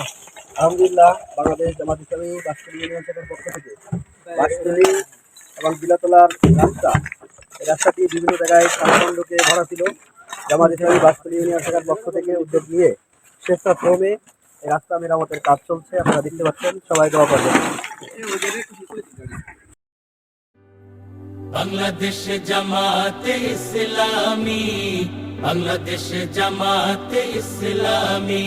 আলহামদুলিল্লাহ, বাংলাদেশ জামাত ইসলামী বাসতলী ইউনিয়ন শাখার পক্ষ থেকে বাসতলী এবং বিলাতলার রাস্তা, এই রাস্তাটি বিভিন্ন জায়গায় কাঠখণ্ডকে ভরা ছিল। জামাত ইসলামী বাসতলী ইউনিয়ন শাখার পক্ষ থেকে উদ্যোগ নিয়ে স্বেচ্ছাশ্রমে এই রাস্তা মেরামতের কাজ চলছে, আপনারা দেখতে পাচ্ছেন, সবাই দোয়া করবেন। বাংলাদেশ জামাতে ইসলামী, বাংলাদেশ জামাতে ইসলামী।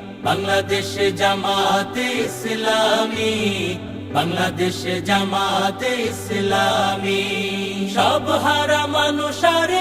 বাংলাদেশ জামাতে ইসলামী বাংলাদেশ জামাতে ইসলামী। সব হারা মানুষ আর